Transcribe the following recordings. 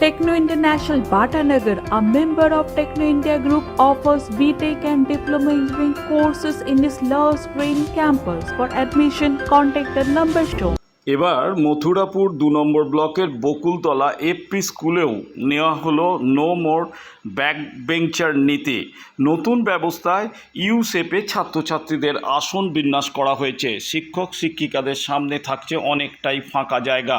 Techno International Bhatanagar, a member of Techno India Group, offers BTEC and Diploma Engineering courses in its Love Green campus. For admission, contact the number shown. এবার মথুরাপুর দু নম্বর ব্লকের Bakultala FP স্কুলেও নেওয়া হলো no more back bencher নীতি নতুন ব্যবস্থায় ইউসেপে ছাত্রছাত্রীদের আসন বিন্যাস করা হয়েছে শিক্ষক শিক্ষিকাদের সামনে থাকছে অনেকটাই ফাঁকা জায়গা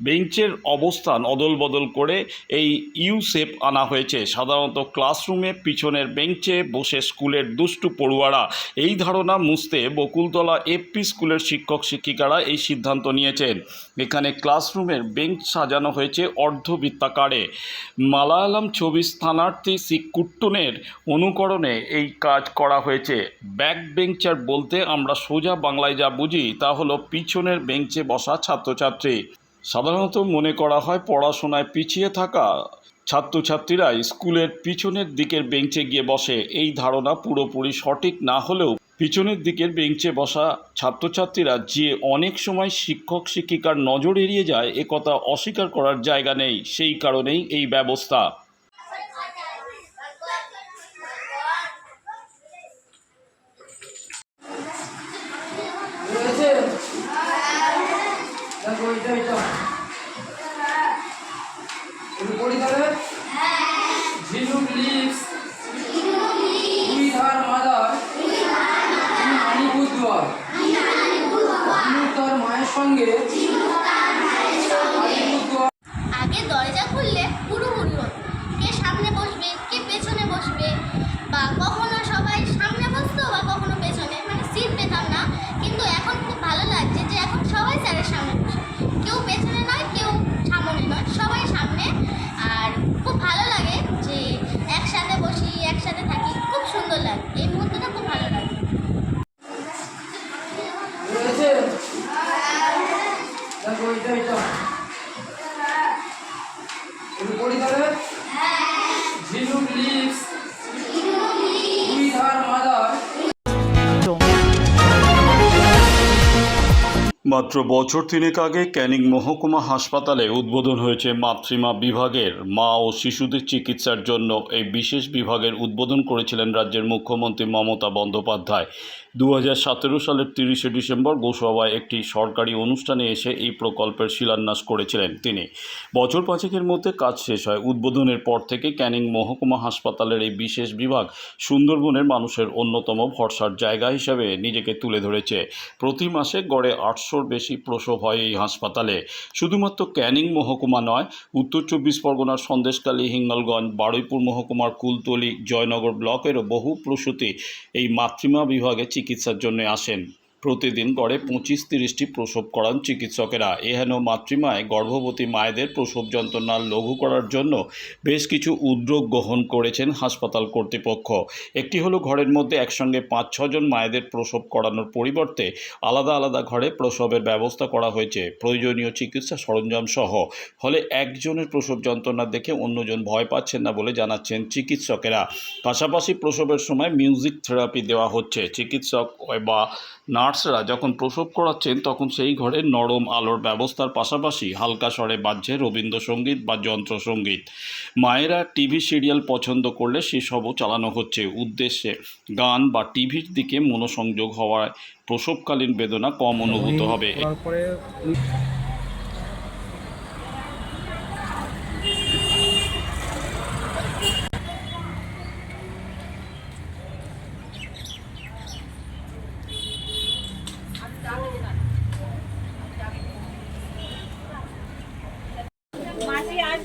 বেঞ্চের অবস্থান অদল বদল করে এই ইউসেপ আনা হয়েছে। সাধারণত ক্লাসরুমে, পিছনের বেঞ্চে বসে স্কুলের দুষ্টু পড়ুয়ারা এই ধারণা মুছতে বকুলতলা এফপি স্কুলের শিক্ষক শিক্ষিকারা এই সিদ্ধান্ত নিয়েছেন। এখানে ক্লাসরুমের বেঞ্চ সাজানো হয়েছে অর্ধবৃত্তাকারে। মালায়ালাম ছবি স্থানার্থী সিকুট্টনের অনুকরণে এই কাজ করা হয়েছে। ব্যাক বেঞ্চার বলতে আমরা সোজা বাংলায় যা বুঝি তা হলো পিছনের বেঞ্চে বসা ছাত্রছাত্রী। সাধারণত মনে করা হয় পড়াশোনায় পিছিয়ে থাকা ছাত্রছাত্রীরা স্কুলের পিছনের দিকের বেঞ্চে গিয়ে বসে। এই ধারণা পুরোপুরি সঠিক না হলেও পিছনের দিকের বেঞ্চে বসা ছাত্রছাত্রীরা যে অনেক সময় শিক্ষক শিক্ষিকার নজর এড়িয়ে যায় একথা অস্বীকার করার জায়গা নেই। সেই কারণেই এই ব্যবস্থা। মাত্র বছর তিনেক আগে ক্যানিং মহকুমা হাসপাতালে উদ্বোধন হয়েছে মাতৃমা বিভাগের মা ও শিশুদের চিকিৎসার জন্য। এই বিশেষ বিভাগের উদ্বোধন করেছিলেন রাজ্যের মুখ্যমন্ত্রী মমতা বন্দ্যোপাধ্যায়। দু সালের তিরিশে ডিসেম্বর গোসবায় একটি সরকারি অনুষ্ঠানে এসে এই প্রকল্পের শিলান্যাস করেছিলেন তিনি। বছর পাঁচেকের মধ্যে কাজ শেষ হয়। উদ্বোধনের পর থেকে ক্যানিং মহকুমা হাসপাতালের এই বিশেষ বিভাগ সুন্দরবনের মানুষের অন্যতম ভরসার জায়গা হিসেবে নিজেকে তুলে ধরেছে। প্রতি মাসে গড়ে আটশোর বেশি প্রসব হয় এই হাসপাতালে। শুধুমাত্র ক্যানিং মহকুমা নয়, উত্তর চব্বিশ পরগনার সন্দেশকালী হিঙ্গলগঞ্জ, বারুইপুর মহকুমার কুলতলি, জয়নগর ব্লকেরও বহু প্রসূতি এই মাতৃমা বিভাগে চিকিৎসার জন্য আসেন। প্রতিদিন গড়ে পঁচিশ তিরিশটি প্রসব করান চিকিৎসকেরা। এহেন মাতৃমায় গর্ভবতী মায়েদের প্রসব যন্ত্রণা লঘু করার জন্য বেশ কিছু উদ্যোগ গ্রহণ করেছেন হাসপাতাল কর্তৃপক্ষ। একটি হলো ঘরের মধ্যে একসঙ্গে পাঁচ ছজন মায়েদের প্রসব করানোর পরিবর্তে আলাদা আলাদা ঘরে প্রসবের ব্যবস্থা করা হয়েছে। প্রয়োজনীয় চিকিৎসা সরঞ্জাম সহ। ফলে একজনের প্রসব যন্ত্রণা দেখে অন্যজন ভয় পাচ্ছেন না বলে জানাচ্ছেন চিকিৎসকেরা। পাশাপাশি প্রসবের সময় মিউজিক থেরাপি দেওয়া হচ্ছে। চিকিৎসক বা নার্সরা যখন প্রসব করাচ্ছেন, তখন সেই ঘরে নরম আলোর ব্যবস্থার পাশাপাশি হালকা স্বরে বাজছে রবীন্দ্রসঙ্গীত বা যন্ত্রসঙ্গীত। মায়েরা টিভি সিরিয়াল পছন্দ করলে সেসবও চালানো হচ্ছে। উদ্দেশ্যে, গান বা টিভির দিকে মনোসংযোগ হওয়ায় প্রসবকালীন বেদনা কম অনুভূত হবে তারপরে মাসি আসবে হ্যাঁ মাসি আসবে করে যা গিয়ে করে যাও আজকে পুরো শ্রীনগর যায় যদি ওদের ওদের কাগজটা হয়ে গেলে আমরা একবার খুচরো লাগলে আমার ব্যাগে আমার মানি ব্যাগটা বার করে নাও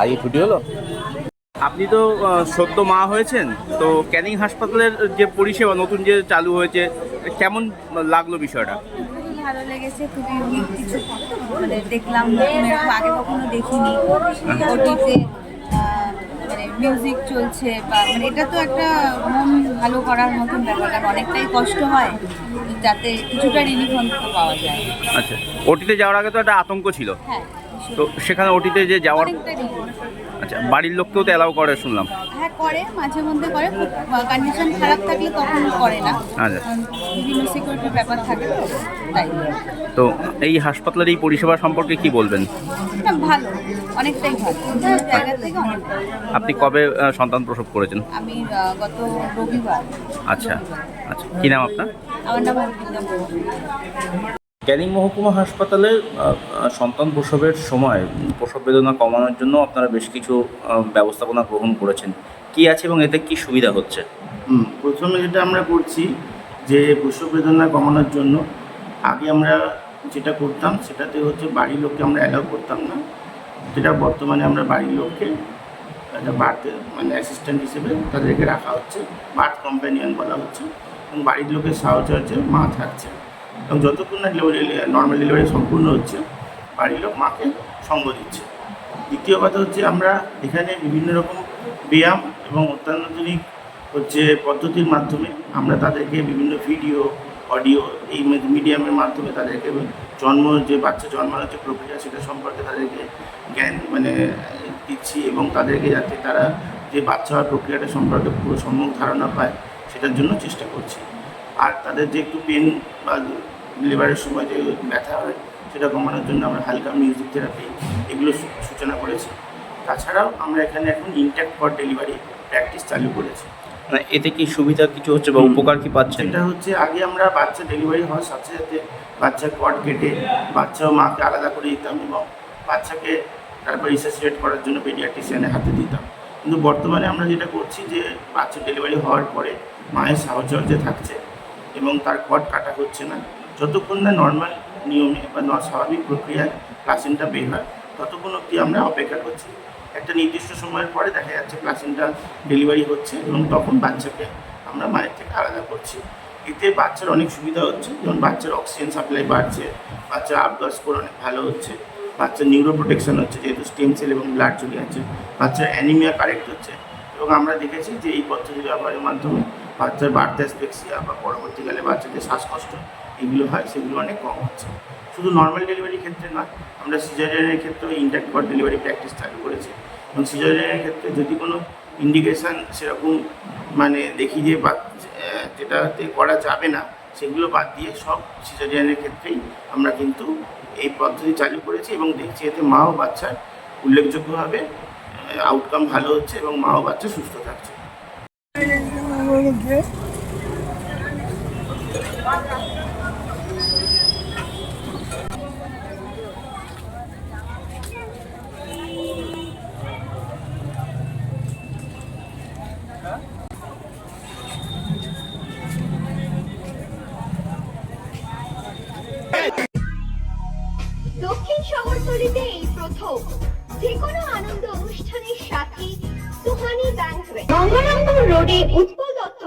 আজকে ছুটি হলো? আপনি তো সদ্য মা হয়েছেন তো ক্যানিং হাসপাতালের যে পরিষেবা নতুন যে চালু হয়েছে কেমন লাগল বিষয়টা? ভালো লেগেছে খুবই কিছু মানে দেখলাম আগে কখনো দেখিনি। ওটিতে মানে মিউজিক চলছে বা মানে এটা তো একটা মন ভালো করার মতন ব্যাপার কারণ অনেকটাই কষ্ট হয় যাতে কিছুটা রিলিফ অন্তত পাওয়া যায়। আচ্ছা। ওটিতে যাওয়ার আগে তো একটা আতঙ্ক ছিল। হ্যাঁ। তো সেখানে ওটিতে যে যাওয়ার আচ্ছা বাড়ির লোককেও তো অ্যালাউ করে শুনলাম। হ্যাঁ করে মাঝে মধ্যে করে খুব কন্ডিশন খারাপ থাকলে কখনো করে না। আচ্ছা। বিভিন্ন সিকিউরিটির ব্যাপার থাকে তো তাই। তো এই হাসপাতালের এই পরিষেবা সম্পর্কে কি বলবেন? না ভালো অনেকটাই ভালো। জায়গা থেকে অনেক আপনি কবে আহ, সন্তান প্রসব করেছেন? আমি আহ, গত রবিবার। আচ্ছা আচ্ছা। কী নাম আপনার? আমার নাম অর্পিতা। ক্যানিং মহকুমা হাসপাতালে সন্তান প্রসবের সময় প্রসব বেদনা কমানোর জন্য আপনারা বেশ কিছু ব্যবস্থাপনা গ্রহণ করেছেন। কি আছে এবং এতে কি সুবিধা হচ্ছে? প্রথমে যেটা আমরা করছি যে প্রসব বেদনা কমানোর জন্য, আগে আমরা যেটা করতাম সেটাতে হচ্ছে বাড়ির লোককে আমরা অ্যালাউ করতাম না। যেটা বর্তমানে আমরা বাড়ির লোককে বার্থ মানে অ্যাসিস্ট্যান্ট হিসেবে তাদেরকে রাখা হচ্ছে বার্থ কম্প্যানিয়ন বলা হচ্ছে এবং বাড়ির লোকের সাহচর্যে মা থাকছে। এবং যতক্ষণ না ডেলিভারি নর্মাল ডেলিভারি সম্পূর্ণ হচ্ছে, বাড়ির লোক মাকে সঙ্গ দিচ্ছে। দ্বিতীয় কথা হচ্ছে আমরা এখানে বিভিন্ন রকম ব্যায়াম এবং অত্যাধুনিক হচ্ছে পদ্ধতির মাধ্যমে আমরা তাদেরকে বিভিন্ন ভিডিও অডিও এই মিডিয়ামের মাধ্যমে তাদেরকে জন্ম, যে বাচ্চা জন্মানোর যে প্রক্রিয়া সেটা সম্পর্কে তাদেরকে জ্ঞান মানে দিচ্ছি এবং তাদেরকে যাতে তারা যে বাচ্চা হওয়ার প্রক্রিয়াটা সম্পর্কে পুরো সম্যক ধারণা পায়, সেটার জন্য চেষ্টা করছি। আর তাদের যে একটু পেন বা লিভারের সময় যে ব্যথা হয় সেটা কমানোর জন্য আমরা হালকা মিউজিক থেরাপি এগুলো সূচনা করেছি। তাছাড়াও আমরা এখানে এখন ইনট্যাক্ট ফর ডেলিভারি প্র্যাকটিস চালু করেছি। মানে এতে কি সুবিধা কিছু হচ্ছে বা উপকার কি পাচ্ছেন? এটা হচ্ছে আগে আমরা বাচ্চা ডেলিভারি হওয়ার সাথে সাথে বাচ্চার কট কেটে বাচ্চা ও মাকে আলাদা করে দিতাম এবং বাচ্চাকে তারপর রিসার্চিয়েট করার জন্য পেডিয়াট্রিশিয়ানের হাতে দিতাম। কিন্তু বর্তমানে আমরা যেটা করছি যে বাচ্চা ডেলিভারি হওয়ার পরে মায়ের সাহচর্যে থাকছে এবং তার কট কাটা হচ্ছে না। যতক্ষণ না নর্মাল নিয়মে বা স্বাভাবিক প্রক্রিয়ায় প্লাসেন্টা বের হয়, ততক্ষণ অবধি আমরা অপেক্ষা করছি। একটা নির্দিষ্ট সময়ের পরে দেখা যাচ্ছে প্লাসেন্টা ডেলিভারি হচ্ছে এবং তখন বাচ্চাকে আমরা মায়ের থেকে আলাদা করছি। এতে বাচ্চার অনেক সুবিধা হচ্ছে, যেমন বাচ্চার অক্সিজেন সাপ্লাই বাড়ছে, বাচ্চার আবগার স্কোর অনেক ভালো হচ্ছে, বাচ্চার নিউরো প্রোটেকশন হচ্ছে, যেহেতু স্টেম সেল এবং ব্লাড চলে যাচ্ছে, বাচ্চার অ্যানিমিয়া কারেক্ট হচ্ছে। এবং আমরা দেখেছি যে এই পদ্ধতি ব্যবহারের মাধ্যমে বাচ্চার বার্থ অ্যাসপেক্সিয়া বা পরবর্তীকালে বাচ্চাদের শ্বাসকষ্ট এগুলো হয় সেগুলো অনেক কম হচ্ছে। শুধু নর্মাল ডেলিভারির ক্ষেত্রে নয় আমরা সিজারিয়ানের ক্ষেত্রেও ইন্ট্যাক্ট ফর ডেলিভারি প্র্যাকটিস চালু করেছি। এবং সিজারিয়ানের ক্ষেত্রে যদি কোনো ইন্ডিকেশান সেরকম মানে দেখি যে আহ, যেটাতে করা যাবে না সেগুলো বাদ দিয়ে সব সিজারিয়ানের ক্ষেত্রেই আমরা কিন্তু এই পদ্ধতি চালু করেছি এবং দেখছি এতে মা ও বাচ্চার উল্লেখযোগ্যভাবে আউটকাম ভালো হচ্ছে এবং মা ও বাচ্চা সুস্থ থাকছে। দক্ষিণ শহরতলিতে এই প্রথম যে কোনো আনন্দ অনুষ্ঠানের সাথে সুহানি ব্যাংকুয়েট রোডে